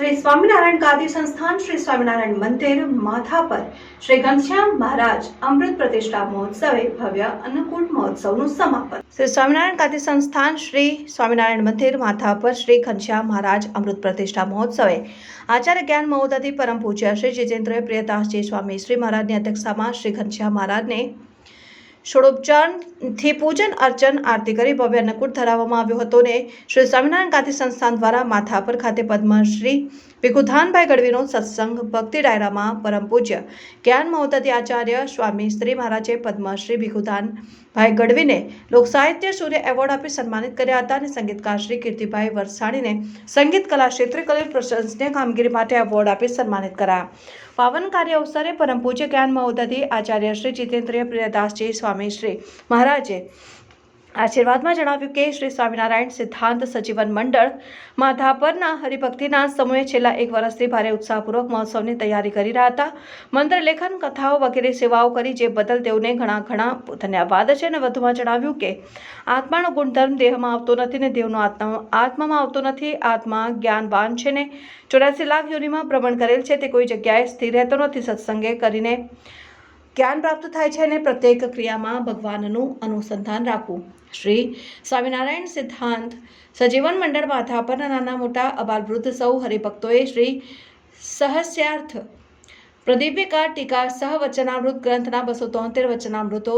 શ્રી સ્વામિનારાયણ ગાદી સંસ્થાન શ્રી સ્વામિનારાયણ મંદિર, માથા પર શ્રી ઘનશ્યામ મહારાજ અમૃત પ્રતિષ્ઠા મહોત્સવે ભવ્ય અન્નકૂટ મહોત્સવનું સમાપન. શ્રી સ્વામિનારાયણ ગાદી સંસ્થાન શ્રી સ્વામિનારાયણ મંદિર, માથા પર શ્રી ઘનશ્યામ મહારાજ અમૃત પ્રતિષ્ઠા મહોત્સવે આચાર્ય જ્ઞાન મહોદધિ પરમ પૂજ્ય શ્રી જીતેન્દ્ર પ્રિયદાસજી સ્વામી શ્રી મહારાજની અધ્યક્ષતામાં શ્રી ઘનશ્યામ મહારાજને ષોડોપચારથી પૂજન અર્ચન આરતી કરી ભવ્ય અન્નકૂટ ધરાવવામાં આવ્યો હતો ને શ્રી સ્વામિનારાયણ ગાંધી સંસ્થાન દ્વારા માથાપર ખાતે પદ્મશ્રી ભીખુધાનભાઈ ગઢવીનો સત્સંગ ભક્તિ ડાયરામાં પરમ પૂજ્ય જ્ઞાન મહોદતી આચાર્ય સ્વામી શ્રી મહારાજે પદ્મશ્રી ભીખુધાનભાઈ ગઢવીને લોકસાહિત્ય સૂર્ય એવોર્ડ આપી સન્માનિત કર્યા હતા અને સંગીતકાર શ્રી કીર્તિભાઈ વરસાણીને સંગીત કલા ક્ષેત્રે પ્રશંસનીય કામગીરી માટે એવોર્ડ આપી સન્માનિત કરાયા. પાવન કાર્ય અવસરે પરમ પૂજ્ય જ્ઞાન મહોદતી આચાર્ય શ્રી જીતેન્દ્રિય પ્રિયદાસજી સ્વામી શ્રી મહારાજે આશીર્વાદમાં જણાવ્યું કે શ્રી સ્વામિનારાયણ સિદ્ધાંત સજીવન મંડળ માધાપરના હરિભક્તિના સમૂહે છેલ્લા એક વર્ષથી ભારે ઉત્સાહપૂર્વક મહોત્સવની તૈયારી કરી રહ્યા હતા. મંત્ર લેખન, કથાઓ વગેરે સેવાઓ કરી, જે બદલ તેઓને ઘણા ઘણા ધન્યવાદ છે અને વધુમાં જણાવ્યું કે આત્માનો ગુણધર્મ દેહમાં આવતો નથી ને દેવનો આત્મા, આત્મામાં આવતો નથી. આત્મા જ્ઞાનવાન છે ને ચોરાસી લાખ યોનિમાં ભ્રમણ કરેલ છે. તે કોઈ જગ્યાએ સ્થિર રહેતો નથી. સત્સંગે કરીને જ્ઞાન પ્રાપ્ત થાય છે અને પ્રત્યેક ક્રિયામાં ભગવાનનું અનુસંધાન રાખવું. શ્રી સ્વામિનારાયણ સિદ્ધાંત સજીવન મંડળ માથા પરના નાના મોટા અબાલ વૃદ્ધ સૌ હરિભક્તોએ શ્રી સહસ્યાર્થ પ્રદીપિકા ટીકા સહ વચનામૃત ગ્રંથના બસો તોતેર વચનામૃતો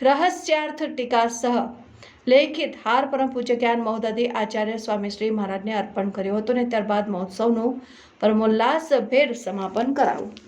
રહસ્યાર્થ ટીકા સહ લેખિત હાર પરમ પૂજ્ય જ્ઞાન મહોદધિ આચાર્ય સ્વામી શ્રી મહારાજને અર્પણ કર્યો હતો અને ત્યારબાદ મહોત્સવનું પરમોલ્લાસભેર સમાપન કરાવું